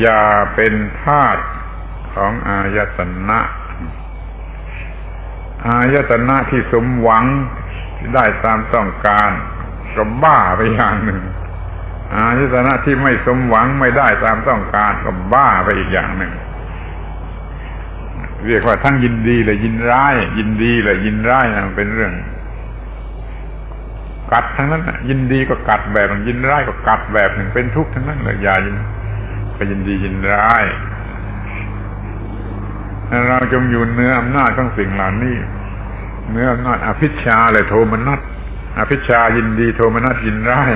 อย่าเป็นทาสของอายตนะ อายตนะที่สมหวังได้ตามต้องการก็บ้าไปอย่างหนึ่ง อายตนะที่ไม่สมหวังไม่ได้ตามต้องการก็บ้าไปอีกอย่างหนึ่ง เรียกว่าทั้งยินดีและยินร้าย ยินดีและยินร้ายนะมันเป็นเรื่อง กัดทั้งนั้นยินดีก็กัดแบบหนึ่งยินร้ายก็กัดแบบหนึ่งเป็นทุกข์ทั้งนั้นเลยอย่ายิน ไปยินดียินร้าย เราจงอยู่เนื้ออำนาจของสิ่งเหล่านี้เนื้ออำนาจอภิชาและโทมนัสอภิชายินดีโทมนัสยินร้าย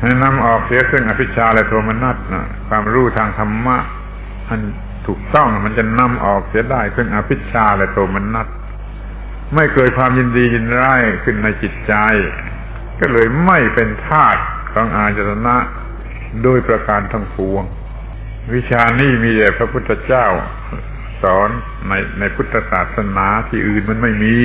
ให้นำออกเสียซึ่งอภิชาและโทมนัสนะความรู้ทางธรรมะอันถูกต้องมันจะนำออกเสียได้ซึ่งอภิชาและโทมนัสไม่เกิดความยินดียินร้ายขึ้นในจิตใจ ก็เลยไม่เป็นทาสของอาจตนะ โดยประการทั้งปวง วิชานี้มีแต่พระพุทธเจ้า สอนในในพุทธศาสนาที่อื่นมันไม่มี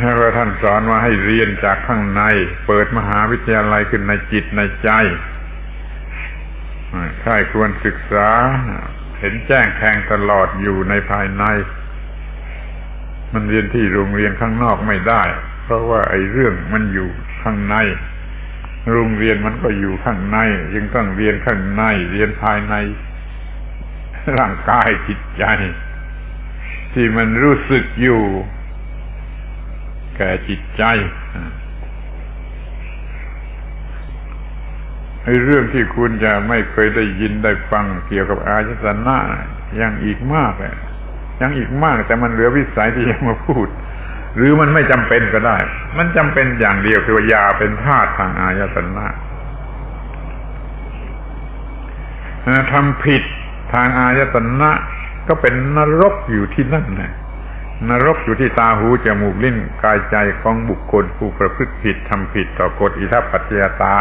แล้วท่านสอนว่าให้เรียนจากข้างใน เปิดมหาวิทยาลัยขึ้นในจิตในใจใช่ควรศึกษา เห็นแจ้งแทงตลอดอยู่ในภายใน มันเรียนที่โรงเรียนข้างนอกไม่ได้ เพราะว่าไอ้เรื่องมันอยู่ข้างใน โรงเรียนมันก็อยู่ข้างในยังต้องเรียนข้างใน เรียนภายใน ร่างกายจิตใจ ที่มันรู้สึกอยู่ แก่จิตใจไอ้เรื่องที่คุณจะไม่เคยได้ยินได้ฟังเกี่ยวกับอายตนะยังอีกมากเลยยังอีกมาก แต่มันเหลือวิสัยที่จะมาพูด หรือมันไม่จำเป็นก็ได้ มันจำเป็นอย่างเดียวคือว่ายาเป็นธาตุทางอายตนะทำผิดทางอายตนะก็เป็นนรกอยู่ที่นั่นแหละนรกอยู่ที่ตาหูจมูกลิ้นกายใจของบุคคลผู้ประพฤติผิดทำผิดต่อกฎอิทัปปัจจยตา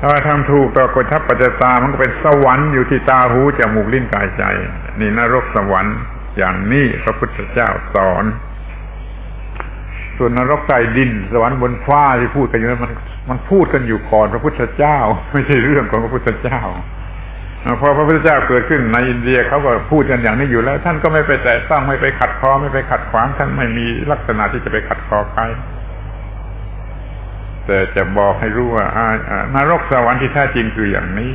ถ้าทำถูกต่อกฎทัพปัจจยตามันก็เป็นสวรรค์อยู่ที่ตาหูจมูกลิ้นกายใจ นี่นรกสวรรค์ อย่างนี้พระพุทธเจ้าสอน ส่วนนรกใต้ดิน สวรรค์บนฟ้าที่พูดกันอยู่นั้นมันมันพูดกันอยู่ก่อนพระพุทธเจ้า ไม่ใช่เรื่องของพระพุทธเจ้าพอพระพุทธเจ้าเกิดขึ้นในอินเดียเขาก็พูดกันอย่างนี้อยู่แล้ว ท่านก็ไม่ไปแต่ต้องไม่ไปขัดคอไม่ไปขัดขวางท่านไม่มีลักษณะที่จะไปขัดคอใครแต่จะบอกให้รู้ว่านรกสวรรค์ที่แท้จริงคืออย่างนี้